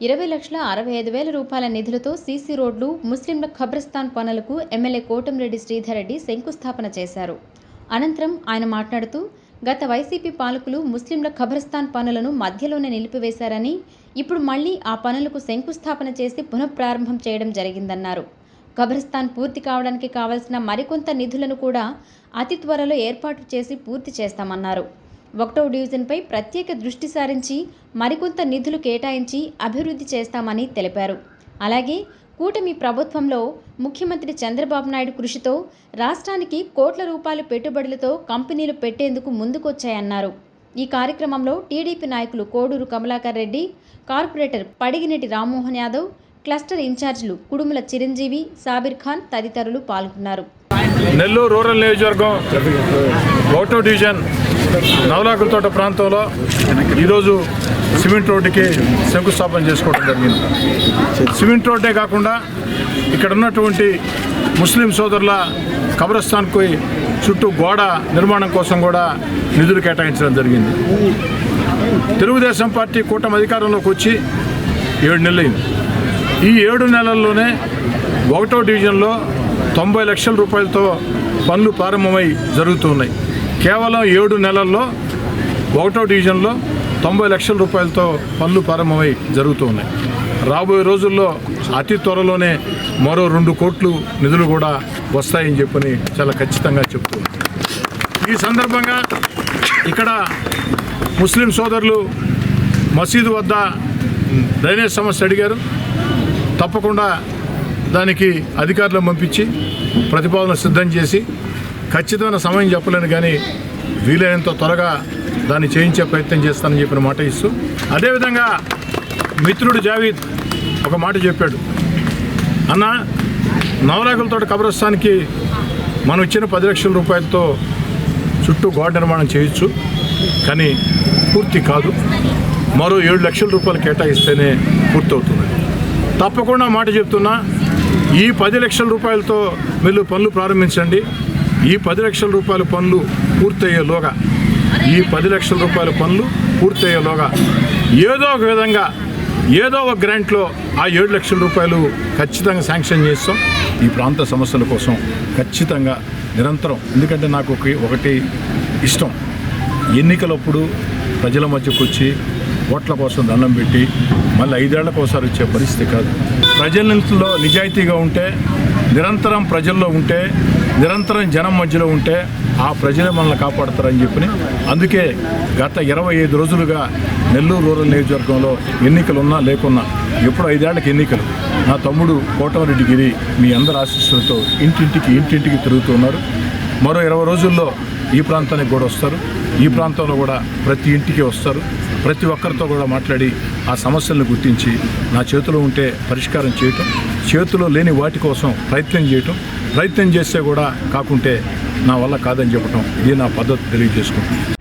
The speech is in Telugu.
ఇరవై లక్షల అరవై ఐదు వేల రూపాయల నిధులతో సీసీ రోడ్లు ముస్లింల ఖబ్రస్థాన్ పనులకు ఎమ్మెల్యే కోటంరెడ్డి శ్రీధర్ రెడ్డి శంకుస్థాపన చేశారు. అనంతరం ఆయన మాట్లాడుతూ గత వైసీపీ పాలకులు ముస్లింల ఖబరస్థాన్ పనులను మధ్యలోనే నిలిపివేశారని ఇప్పుడు మళ్ళీ ఆ పనులకు శంకుస్థాపన చేసి పునఃప్రారంభం చేయడం జరిగిందన్నారు. ఖబరస్థాన్ పూర్తి కావడానికి కావలసిన మరికొంత నిధులను కూడా అతి త్వరలో ఏర్పాటు చేసి పూర్తి చేస్తామన్నారు. ఒకటో డివిజన్పై ప్రత్యేక దృష్టి సారించి మరికొంత నిధులు కేటాయించి అభివృద్ధి చేస్తామని తెలిపారు. అలాగే కూటమి ప్రభుత్వంలో ముఖ్యమంత్రి చంద్రబాబు నాయుడు కృషితో రాష్ట్రానికి కోట్ల రూపాయల పెట్టుబడులతో కంపెనీలు పెట్టేందుకు ముందుకొచ్చాయన్నారు. ఈ కార్యక్రమంలో టీడీపీ నాయకులు కోడూరు కమలాకర్ రెడ్డి కార్పొరేటర్ పడిగినెటి రామ్మోహన్ యాదవ్ క్లస్టర్ ఇన్ఛార్జీలు కుడుముల చిరంజీవి సాబిర్ ఖాన్ తదితరులు పాల్గొన్నారు. నెల్లూరు రూరల్ నియోజకవర్గం ఒకటో డివిజన్ నవలాకులతోట ప్రాంతంలో ఈరోజు సిమెంట్ రోడ్డుకి శంకుస్థాపన చేసుకోవడం జరిగింది. సిమెంట్ రోడ్డే కాకుండా ఇక్కడ ఉన్నటువంటి ముస్లిం సోదరుల కబ్రస్థాన్కి చుట్టూ గోడ నిర్మాణం కోసం కూడా నిధులు కేటాయించడం జరిగింది. తెలుగుదేశం పార్టీ కూటమి అధికారంలోకి వచ్చి ఏడు నెలలైంది. ఈ ఏడు నెలల్లోనే ఒకటో డివిజన్లో తొంభై లక్షల రూపాయలతో పనులు ప్రారంభమై జరుగుతున్నాయి కేవలం ఏడు నెలల్లో ఒకటో డివిజన్లో తొంభై లక్షల రూపాయలతో పనులు ప్రారంభమై జరుగుతూ ఉన్నాయి రాబోయే రోజుల్లో అతి త్వరలోనే మరో రెండు కోట్లు నిధులు కూడా వస్తాయని చెప్పని చాలా ఖచ్చితంగా చెప్తున్నాను ఈ సందర్భంగా ఇక్కడ ముస్లిం సోదరులు మసీదు వద్ద డ్రైనేజ్ సమస్య అడిగారు. తప్పకుండా దానికి అధికారులను పంపించి ప్రతిపాదన సిద్ధం చేసి ఖచ్చితమైన సమయం చెప్పలేను కానీ వీలైనంత త్వరగా దాన్ని చేయించే ప్రయత్నం చేస్తానని చెప్పిన మాట ఇస్తూ అదేవిధంగా మిత్రుడు జావీద్ ఒక మాట చెప్పాడు. అన్న నవరాకులతో కబ్రస్థాన్కి మనం ఇచ్చిన పది లక్షల రూపాయలతో చుట్టూ గోడ నిర్మాణం చేయొచ్చు కానీ పూర్తి కాదు. మరో ఏడు లక్షల రూపాయలు కేటాయిస్తేనే పూర్తవుతుంది. తప్పకుండా మాట చెప్తున్నా ఈ పది లక్షల రూపాయలతో మీరు పనులు ప్రారంభించండి. ఈ పది లక్షల రూపాయల పనులు పూర్తయ్యేలోగా ఈ పది లక్షల రూపాయల పనులు పూర్తయ్యేలోగా ఏదో ఒక విధంగా ఏదో ఒక గ్రాంట్లో ఆ ఏడు లక్షల రూపాయలు ఖచ్చితంగా శాంక్షన్ చేస్తాం. ఈ ప్రాంత సమస్యల కోసం ఖచ్చితంగా నిరంతరం ఎందుకంటే నాకు ఒకటి ఇష్టం. ఎన్నికలప్పుడు ప్రజల మధ్యకు వచ్చి ఓట్ల కోసం దండం పెట్టి మళ్ళీ ఐదేళ్ళకు ఒకసారి వచ్చే పరిస్థితి కాదు. ప్రజలలో నిజాయితీగా ఉంటే నిరంతరం ప్రజల్లో ఉంటే నిరంతరం జనం మధ్యలో ఉంటే ఆ ప్రజలే మనల్ని కాపాడతారని చెప్పి అందుకే గత ఇరవై ఐదు రోజులుగా నెల్లూరు రూరల్ నియోజకవర్గంలో ఎన్నికలు ఉన్నా లేకున్నా ఎప్పుడు ఐదేళ్ళకు ఎన్నికలు. నా తమ్ముడు కోటమరెడ్డి గిరి మీ అందరి ఆశీస్సులతో ఇంటింటికి ఇంటింటికి తిరుగుతున్నారు మరో ఇరవై రోజుల్లో ఈ ప్రాంతానికి కూడా వస్తారు. ఈ ప్రాంతంలో కూడా ప్రతి ఇంటికి వస్తారు. ప్రతి ఒక్కరితో కూడా మాట్లాడి ఆ సమస్యలను గుర్తించి నా చేతిలో ఉంటే పరిష్కారం చేయటం చేతిలో లేని వాటి కోసం ప్రయత్నం చేయటం ప్రయత్నం చేస్తే కూడా కాకుంటే నా వల్ల కాదని చెప్పటం ఇది నా పద్ధతి తెలియజేసుకుంటుంది